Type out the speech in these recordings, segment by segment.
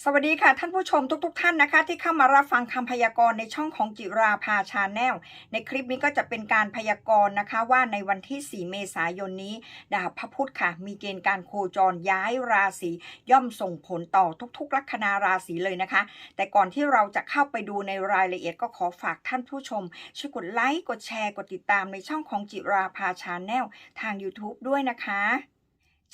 สวัสดีค่ะท่านผู้ชมทุกๆทท่านนะคะ ที่เข้ามารับฟังคำพยากรณ์ในช่องของจิราภาชาแนลในคลิปนี้ก็จะเป็นการพยากรณ์นะคะ ว่าในวันที่ 4 เมษายนนี้ดาวพระพุธค่ะ มีเกณฑ์การโคจรย้ายราศีย่อมส่งผลต่อทุกๆ ลัคนาราศีเลยนะคะ แต่ก่อนที่เราจะเข้าไปดูในรายละเอียดก็ขอฝากท่านผู้ชม ช่วยกดไลค์กดแชร์กดติดตามในช่องของจิราภาชาแนลทาง YouTube ด้วยนะคะ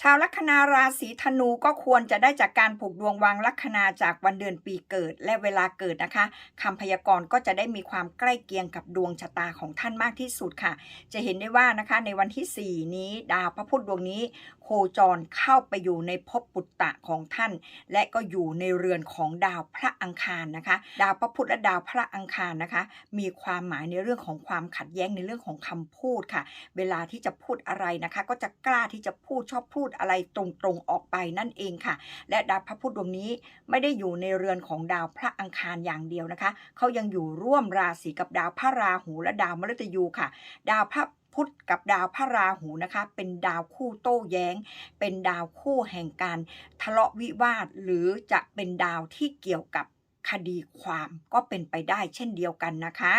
ชาวลัคนาราศีธนูก็ควรจะได้จากการผูกดวงวางลัคนาจากวันเดือนปีเกิดและเวลาเกิดนะคะคำพยากรณ์ก็จะได้มีความใกล้เคียงกับดวงชะตาของท่านมากที่สุดค่ะ จะเห็นได้ว่านะคะในวันที่ 4 นี้ดาวพระพุธดวงนี้ โคจรเข้าไปอยู่ในภพปุตตะของท่าน และก็อยู่ในเรือนของดาวพระอังคารนะคะ ดาวพระพุธและดาวพระอังคารนะคะ มีความหมายในเรื่องของความขัดแย้งในเรื่องของคำพูดค่ะ เวลาที่จะพูดอะไรนะคะ ก็จะกล้าที่จะพูดชอบพูดอะไรตรงๆออกไปนั่นเองค่ะ และดาวพระพุธดวงนี้ไม่ได้อยู่ในเรือนของดาวพระอังคารอย่างเดียวนะคะเขายังอยู่ร่วมราศีกับดาวพระราหูและดาวมฤตยูค่ะ ดาวพระพุธกับดาวพระราหูนะคะ เป็นดาวคู่โต้แย้ง เป็นดาวคู่แห่งการทะเลาะวิวาท หรือจะเป็นดาวที่เกี่ยวกับคดีความก็เป็นไปได้เช่นเดียวกันนะคะ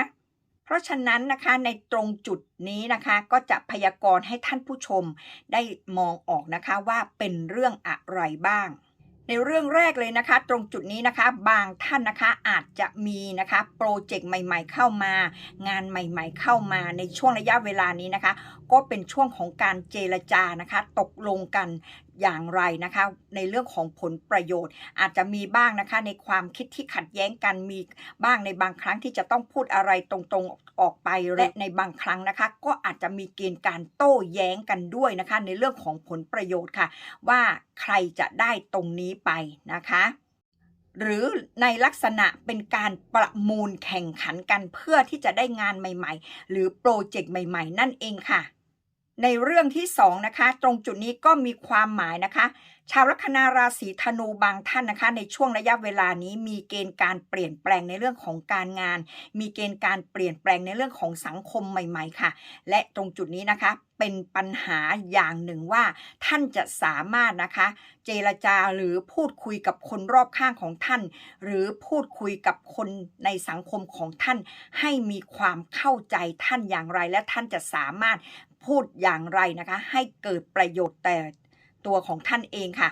เพราะฉะนั้นนะคะในตรงจุดนี้นะคะก็จะพยากรณ์ให้ท่านผู้ชมได้มองออกนะคะว่าเป็นเรื่องอะไรบ้าง ในเรื่องแรกเลยนะคะ ตรงจุดนี้นะคะ บางท่านนะคะอาจจะมีนะคะโปรเจกต์ใหม่ ๆ เข้ามา งานใหม่ ๆ เข้ามาในช่วงระยะเวลานี้นะคะ ก็เป็นช่วงของการเจรจานะคะ ตกลงกัน อย่างไรนะคะ ในเรื่องของผลประโยชน์ อาจจะมีบ้างนะคะ ในความคิดที่ขัดแย้งกันมีบ้างในบางครั้งที่จะต้องพูดอะไรตรงๆออกไปและในบางครั้งนะคะ ก็อาจจะมีเกณฑ์การโต้แย้งกันด้วยนะคะ ในเรื่องของผลประโยชน์ค่ะ ว่าใครจะได้ตรงนี้ไปนะคะหรือในลักษณะเป็นการประมูลแข่งขันกันเพื่อที่จะได้งานใหม่ ๆ หรือโปรเจกต์ใหม่ ๆ นั่นเองค่ะ ในเรื่องที่2นะคะ ตรงจุดนี้ก็มีความหมายนะคะ ชาวลัคนาราศีธนูบางท่านนะคะ ในช่วงระยะเวลานี้มีเกณฑ์การเปลี่ยนแปลงในเรื่องของการงาน มีเกณฑ์การเปลี่ยนแปลงในเรื่องของสังคมใหม่ ๆ ค่ะ และตรงจุดนี้นะคะเป็นปัญหาอย่างหนึ่งว่า ท่านจะสามารถนะคะ เจรจาหรือพูดคุยกับคนรอบข้างของท่าน หรือพูดคุยกับคนในสังคมของท่าน ให้มีความเข้าใจท่านอย่างไร และท่านจะสามารถ พูดอย่างไรนะคะ ให้เกิดประโยชน์แต่ตัวของท่านเองค่ะ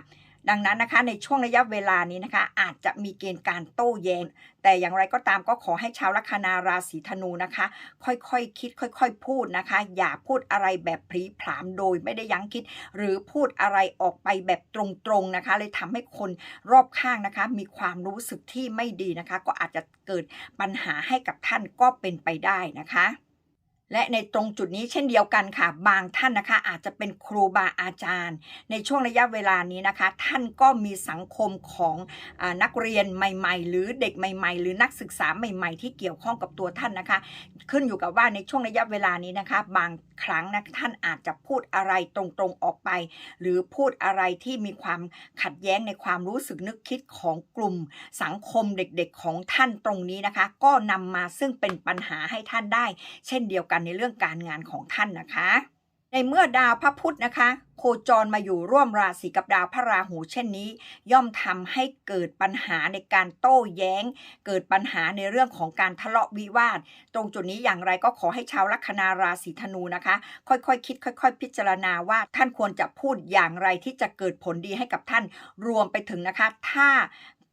ดังนั้นนะคะในช่วงระยะเวลานี้นะคะ อาจจะมีเกณฑ์การโต้แย้งแต่อย่างไรก็ตามก็ขอให้ชาวลัคนาราศีธนูนะคะ ค่อยๆคคิดค่อย ๆ พูดนะคะ อย่าพูดอะไรแบบพลีผลามโดยไม่ได้ยั้งคิด หรือพูดอะไรออกไปแบบตรงๆนะคะ เลยทำให้คนรอบข้างนะคะ มีความรู้สึกที่ไม่ดีนะคะ ก็อาจจะเกิดปัญหาให้กับท่านก็เป็นไปได้นะคะ และในตรงจุดนี้เช่นเดียวกันค่ะ บางท่านนะคะ อาจจะเป็นครูบาอาจารย์ ในช่วงระยะเวลานี้นะคะ ท่านก็มีสังคมของอนักเรียนใหม่ ๆ หรือเด็กใหม่ ๆ หรือนักศึกษาใหม่ ๆ ที่เกี่ยวข้องกับตัวท่านนะคะ ขึ้นอยู่กับว่าในช่วงระยะเวลานี้นะคะ บางครั้งนะท่านอาจจะพูดอะไรตรงๆออกไป หรือพูดอะไรที่มีความขัดแย้งในความรู้สึกนึกคิดของกลุ่ม สังคมเด็กๆของท่านตรงนี้นะคะ ก็นำมาซึ่งเป็นปัญหาให้ท่านได้ เช่นเดียวกันในเรื่องการงานของท่านนะคะ ในเมื่อดาวพระพุธนะคะ โคจรมาอยู่ร่วมราศีกับดาวพระราหูเช่นนี้ ย่อมทำให้เกิดปัญหาในการโต้แย้ง เกิดปัญหาในเรื่องของการทะเลาะวิวาท ตรงจุดนี้อย่างไรก็ขอให้ชาวลัคนาราศีธนูนะคะ ค่อยๆคคิด ค่อย ๆ พิจารณาว่าท่านควรจะพูดอย่างไรที่จะเกิดผลดีให้กับท่านรวมไปถึงนะคะ ถ้า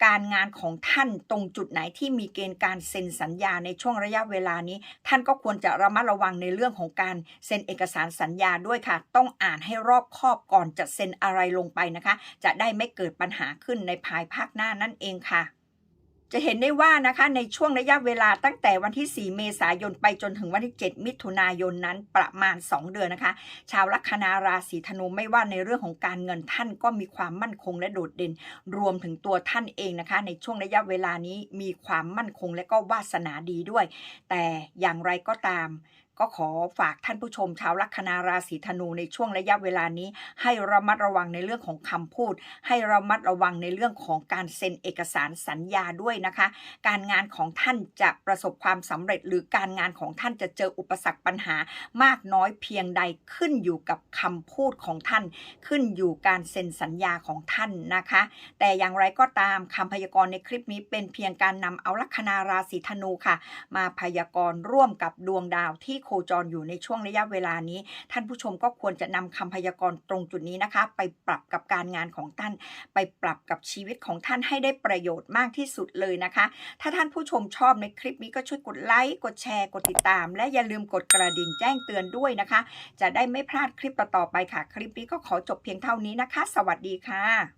การงานของท่านตรงจุดไหนที่มีเกณฑ์การเซ็นสัญญาในช่วงระยะเวลานี้ ท่านก็ควรจะระมัดระวังในเรื่องของการเซ็นเอกสารสัญญาด้วยค่ะ ต้องอ่านให้รอบคอบก่อนจะเซ็นอะไรลงไปนะคะ จะได้ไม่เกิดปัญหาขึ้นในภายภาคหน้านั่นเองค่ะ จะเห็นได้ว่านะคะในช่วงระยะเวลาตั้งแต่วันที่ 4 เมษายนไปจนถึงวันที่ 7 มิถุนายนนั้นประมาณ 2 เดือนนะคะ ชาวลัคนาราศีธนูไม่ว่าในเรื่องของการเงินท่านก็มีความมั่นคงและโดดเด่น รวมถึงตัวท่านเองนะคะ ในช่วงระยะเวลานี้มีความมั่นคงและก็วาสนาดีด้วย แต่อย่างไรก็ตาม ก็ขอฝากท่านผู้ชมชาวลัคนาราศีธนูในช่วงระยะเวลานี้ ให้ระมัดระวังในเรื่องของคำพูด ให้ระมัดระวังในเรื่องของการเซ็นเอกสารสัญญาด้วยนะคะ การงานของท่านจะประสบความสำเร็จ หรือการงานของท่านจะเจออุปสรรคปัญหามากน้อยเพียงใดขึ้นอยู่กับคำพูดของท่าน ขึ้นอยู่การเซ็นสัญญาของท่านนะคะ แต่อย่างไรก็ตามคำพยากรณ์ในคลิปนี้เป็นเพียงการนำเอาลัคนาราศีธนูค่ะ มาพยากรณ์ร่วมกับดวงดาวที่โคจรอยู่ในช่วงระยะเวลานี้ ท่านผู้ชมก็ควรจะนำคำพยากรณ์ตรงจุดนี้นะคะ ไปปรับกับการงานของท่าน ไปปรับกับชีวิตของท่านให้ได้ประโยชน์มากที่สุดเลยนะคะ ถ้าท่านผู้ชมชอบในคลิปนี้ก็ช่วยกดไลค์กดแชร์กดติดตาม และอย่าลืมกดกระดิ่งแจ้งเตือนด้วยนะคะ จะได้ไม่พลาดคลิปต่อๆไปค่ะ คลิปนี้ก็ขอจบเพียงเท่านี้นะคะ สวัสดีค่ะ